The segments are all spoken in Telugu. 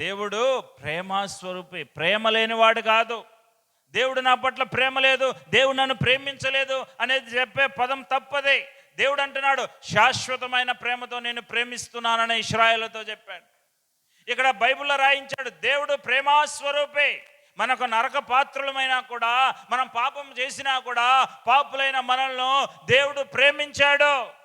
దేవుడు ప్రేమస్వరూపి ప్రేమ లేనివాడు కాదు. దేవుడు నా పట్ల ప్రేమ లేదు దేవుడు నన్ను ప్రేమించలేదు అనేది చెప్పే పదం తప్పదే. దేవుడు అంటున్నాడు శాశ్వతమైన ప్రేమతో నేను ప్రేమిస్తున్నానని ఇస్రాయలతో చెప్పాడు. ఇక్కడ బైబిల్లో రాయించాడు దేవుడు ప్రేమాస్వరూపే. మనకు నరక పాత్రులమైనా కూడా మనం పాపం చేసినా కూడా పాపులైన మనల్ని దేవుడు ప్రేమించాడు.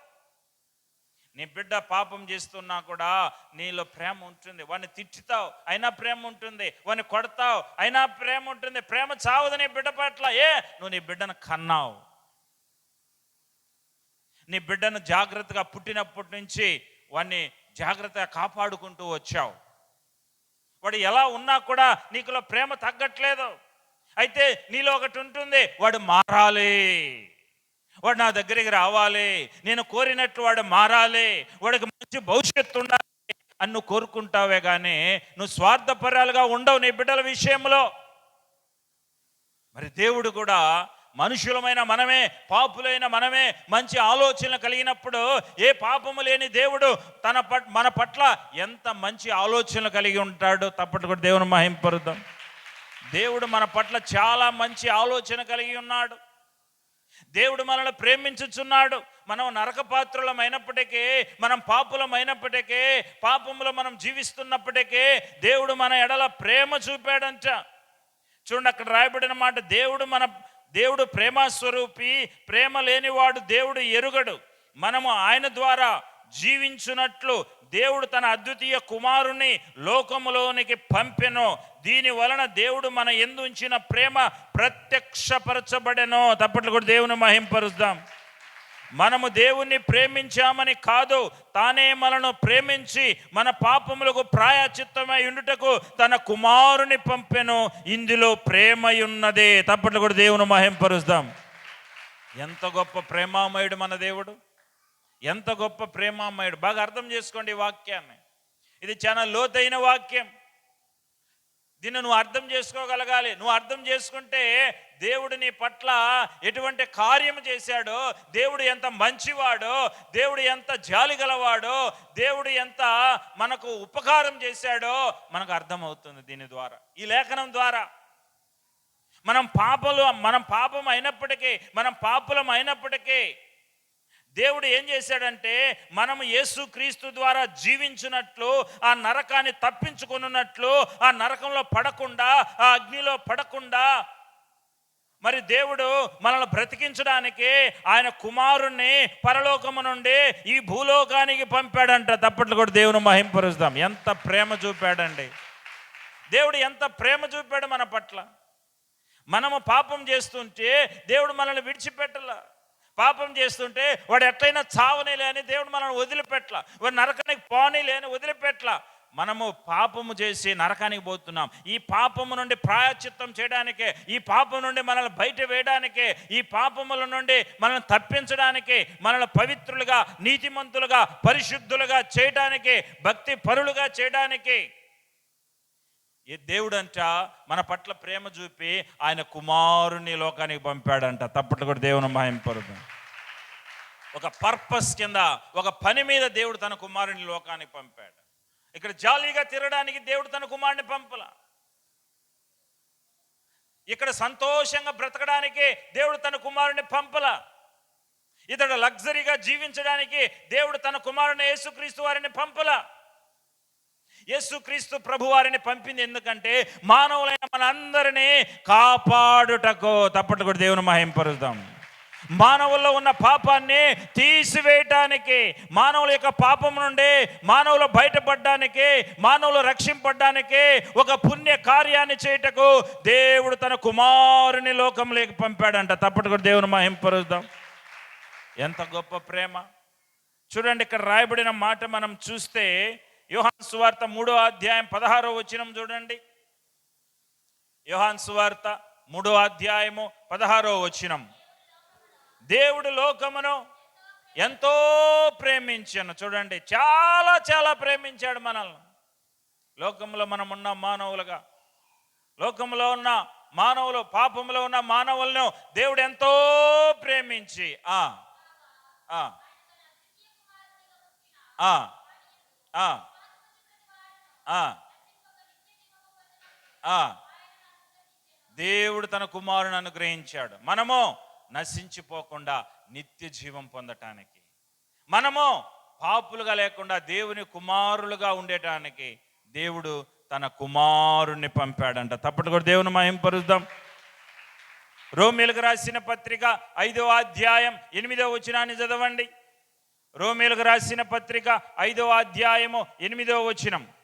నీ బిడ్డ పాపం చేస్తున్నా కూడా నీలో ప్రేమ ఉంటుంది. వాడిని తిట్టుతావు అయినా ప్రేమ ఉంటుంది. వాడిని కొడతావు అయినా ప్రేమ ఉంటుంది. ప్రేమ చావదు నీ బిడ్డ పట్ల. ఏ? నువ్వు నీ బిడ్డను కన్నావు. నీ బిడ్డను జాగ్రత్తగా పుట్టినప్పటి నుంచి వాడిని జాగ్రత్తగా కాపాడుకుంటూ వచ్చావు. వాడు ఎలా ఉన్నా కూడా నీకులో ప్రేమ తగ్గట్లేదు. అయితే నీలో ఒకటి ఉంటుంది. వాడు మారాలి. వాడు నా దగ్గరికి రావాలి. నేను కోరినట్టు వాడు మారాలి. వాడికి మంచి భవిష్యత్తు ఉండాలి అని నువ్వు కోరుకుంటావే కానీ నువ్వు స్వార్థపరాలుగా ఉండవు నీ బిడ్డల విషయంలో. మరి దేవుడు కూడా మనుషులమైన మనమే పాపులైన మనమే మంచి ఆలోచనలు కలిగినప్పుడు ఏ పాపము లేని దేవుడు తన పట్ మన పట్ల ఎంత మంచి ఆలోచనలు కలిగి ఉంటాడో తప్పటి కూడా దేవుని మహింపరుద్దాం. దేవుడు మన పట్ల చాలా మంచి ఆలోచన కలిగి ఉన్నాడు. దేవుడు మనల్ని ప్రేమించుచున్నాడు. మనం నరక మనం పాపులం పాపంలో మనం జీవిస్తున్నప్పటికీ దేవుడు మన ఎడల ప్రేమ చూపాడంట. చూడండి అక్కడ రాయబడిన మాట దేవుడు మన దేవుడు ప్రేమస్వరూపి ప్రేమ లేనివాడు దేవుడు ఎరుగడు. మనము ఆయన ద్వారా జీవించునట్లు దేవుడు తన అద్వితీయ కుమారుని లోకములోనికి పంపెను. దీని వలన దేవుడు మన ఎందు ఉంచిన ప్రేమ ప్రత్యక్షపరచబడెను. తప్పట్లు కూడా దేవుని మహింపరుద్దాం. మనము దేవుణ్ణి ప్రేమించామని కాదు తానే మనను ప్రేమించి మన పాపములకు ప్రాయచిత్తమై ఉండుటకు తన కుమారుని పంపెను. ఇందులో ప్రేమయున్నదే. తప్పట్లు కూడా దేవుని మహింపరుస్తాం ఎంత గొప్ప ప్రేమామయుడు మన దేవుడు. ఎంత గొప్ప ప్రేమామయుడు. బాగా అర్థం చేసుకోండి ఈ వాక్యాన్ని. ఇది చాలా లోతైన వాక్యం. దీన్ని నువ్వు అర్థం చేసుకోగలగాలి. నువ్వు అర్థం చేసుకుంటే దేవుడు నీ పట్ల ఎటువంటి కార్యం చేశాడో దేవుడు ఎంత మంచివాడో దేవుడు ఎంత జాలి గలవాడో దేవుడు ఎంత మనకు ఉపకారం చేశాడో మనకు అర్థమవుతుంది దీని ద్వారా. ఈ లేఖనం ద్వారా. మనం పాపలు మనం పాపం అయినప్పటికీ మనం పాపులం అయినప్పటికీ దేవుడు ఏం చేశాడంటే మనం యేసుక్రీస్తు ద్వారా జీవించినట్లు ఆ నరకాన్ని తప్పించుకున్నట్లు ఆ నరకంలో పడకుండా ఆ అగ్నిలో పడకుండా మరి దేవుడు మనల్ని బ్రతికించడానికి ఆయన కుమారుణ్ణి పరలోకము నుండి ఈ భూలోకానికి పంపాడంట. తప్పట్లు కూడా దేవుని మహింపరుస్తాం ఎంత ప్రేమ చూపాడండి. దేవుడు ఎంత ప్రేమ చూపాడు మన పట్ల. మనము పాపం చేస్తుంటే దేవుడు మనల్ని విడిచిపెట్టల. పాపం చేస్తుంటే వాడు ఎట్లయినా చావనే లేని దేవుడు మనల్ని వదిలిపెట్ల. వాడు నరకానికి పోనీ లేని వదిలిపెట్ల. మనము పాపము చేసి నరకానికి పోతున్నాం. ఈ పాపము నుండి ప్రాయచిత్తం చేయడానికే ఈ పాపం నుండి మనల్ని బయట వేయడానికే ఈ పాపముల నుండి మనల్ని తప్పించడానికి మనల్ని పవిత్రులుగా నీతిమంతులుగా పరిశుద్ధులుగా చేయడానికి భక్తి పరులుగా చేయడానికి ఏ దేవుడంట మన పట్ల ప్రేమ చూపి ఆయన కుమారుని లోకానికి పంపాడంట. తప్పట్లు కూడా దేవుని మహింపరుదు ఒక పర్పస్ కింద ఒక పని మీద దేవుడు తన కుమారుని లోకానికి పంపాడు. ఇక్కడ జాలీగా తిరగడానికి దేవుడు తన కుమారుని పంపల. ఇక్కడ సంతోషంగా బ్రతకడానికి దేవుడు తన కుమారుని పంపల. ఇతడు లగ్జరీగా జీవించడానికి దేవుడు తన కుమారుని యేసుక్రీస్తు వారిని పంపల. యేసుక్రీస్తు ప్రభు వారిని పంపింది ఎందుకంటే మానవులైన మనందరినీ కాపాడుటకు తప్పట్లు కూడా దేవుని మహింపరుద్దాం మానవుల్లో ఉన్న పాపాన్ని తీసివేయటానికి మానవుల యొక్క పాపం నుండి మానవులు బయటపడడానికి మానవులు రక్షింపడడానికి ఒక పుణ్య కార్యాన్ని చేయుటకు దేవుడు తన కుమారుని లోకంలోకి పంపాడంట. తప్పటి దేవుని మహింపరుద్దాం ఎంత గొప్ప ప్రేమ. చూడండి ఇక్కడ రాయబడిన మాట మనం చూస్తే యోహాన్ సువార్త మూడో అధ్యాయం పదహారో వచనం చూడండి. యోహాన్ సువార్త మూడో అధ్యాయము పదహారో వచనం. దేవుడు లోకమును ఎంతో ప్రేమించాను. చూడండి చాలా చాలా ప్రేమించాడు మనల్ని. లోకంలో మనం ఉన్న మానవులుగా లోకంలో ఉన్న మానవులు పాపంలో ఉన్న మానవులను దేవుడు ఎంతో ప్రేమించి ఆ ఆ ఆ ఆ ఆ ఆ దేవుడు తన కుమారుని అనుగ్రహించాడు. మనము నశించిపోకుండా నిత్య జీవం పొందటానికి. మనము పాపులుగా లేకుండా దేవుని కుమారులుగా ఉండటానికి దేవుడు తన కుమారుణ్ణి పంపాడంట. తప్పటి కూడా దేవుని మహింపరుద్దాం రోమిలకు రాసిన పత్రిక ఐదవ అధ్యాయం ఎనిమిదవ వచనాన్ని చదవండి. రోమిలకు రాసిన పత్రిక ఐదవ అధ్యాయము ఎనిమిదవ వచనం.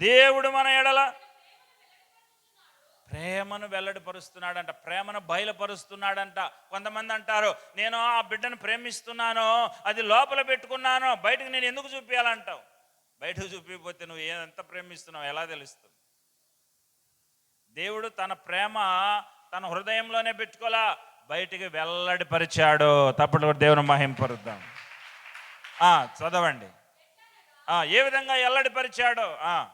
దేవుడు మన ఎడల ప్రేమను వెల్లడిపరుస్తున్నాడంట ప్రేమను బయలుపరుస్తున్నాడంట. కొంతమంది అంటారు నేను ఆ బిడ్డను ప్రేమిస్తున్నాను అది లోపల పెట్టుకున్నాను బయటకు నేను ఎందుకు చూపించాలంటావు బయటకు చూపించకపోతే నువ్వు ఎంత ప్రేమిస్తున్నావు? ఎలా తెలుస్తుంది? దేవుడు తన ప్రేమ తన హృదయంలోనే పెట్టుకోలా బయటికి వెల్లడిపరిచాడు. తప్పుడు దేవుని మహింపరుద్దాం చదవండి. ఏ విధంగా ఎల్లడిపరిచాడో ఆ.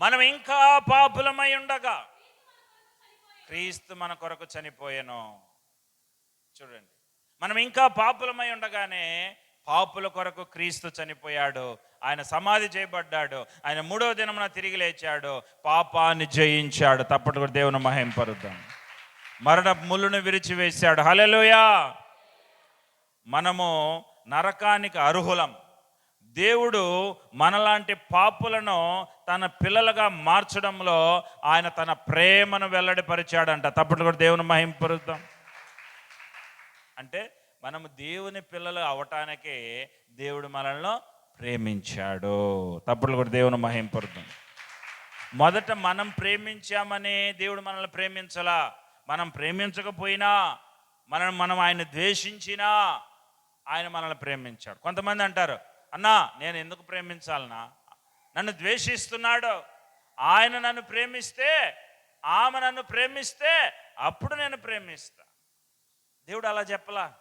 మనం ఇంకా పాపులమై ఉండగా క్రీస్తు మన కొరకు చనిపోయాను. చూడండి మనం ఇంకా పాపులమై ఉండగానే పాపుల కొరకు క్రీస్తు చనిపోయాడు. ఆయన సమాధి చేయబడ్డాడు. ఆయన మూడో దినమున తిరిగి లేచాడు. పాపాన్ని జయించాడు. తప్పటి కూడా దేవుని మహింపరుద్దాం మరణ ముళ్ళును విరిచివేశాడు. హల్లెలూయా! మనము నరకానికి అర్హులం. దేవుడు మనలాంటి పాపులను తన పిల్లలుగా మార్చడంలో ఆయన తన ప్రేమను వెల్లడిపరిచాడంట. తప్పటి కూడా దేవుని మహింపరుద్దాం అంటే మనము దేవుని పిల్లలు అవటానికే దేవుడు మనల్ని ప్రేమించాడు. తప్పుడు కూడా దేవుని మహింపరుద్దాం మొదట మనం ప్రేమించామని దేవుడు మనల్ని ప్రేమించలా? మనం ప్రేమించకపోయినా మనం మనం ఆయన ద్వేషించినా ఆయన మనల్ని ప్రేమించాడు. కొంతమంది అంటారు అన్నా నేను ఎందుకు ప్రేమించాలనా నన్ను ద్వేషిస్తున్నాడు. ఆయన నన్ను ప్రేమిస్తే ఆమె నన్ను ప్రేమిస్తే అప్పుడు నేను ప్రేమిస్తా. దేవుడు అలా చెప్పలా?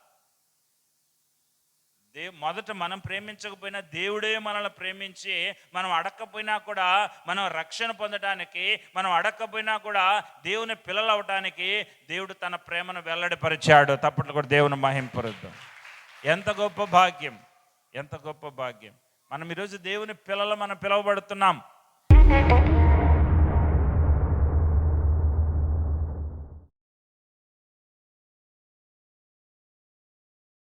దే మొదట మనం ప్రేమించకపోయినా దేవుడే మనల్ని ప్రేమించి మనం అడక్కపోయినా కూడా మనం రక్షణ పొందడానికి మనం అడక్కపోయినా కూడా దేవుని పిల్లలు అవటానికి దేవుడు తన ప్రేమను వెల్లడిపరిచాడు. తప్పట్లు కూడా దేవుని మహింపరుద్దాం. ఎంత గొప్ప భాగ్యం ఎంత గొప్ప భాగ్యం. మనం ఈరోజు దేవుని పిల్లలు మనం పిలువబడుతున్నాం.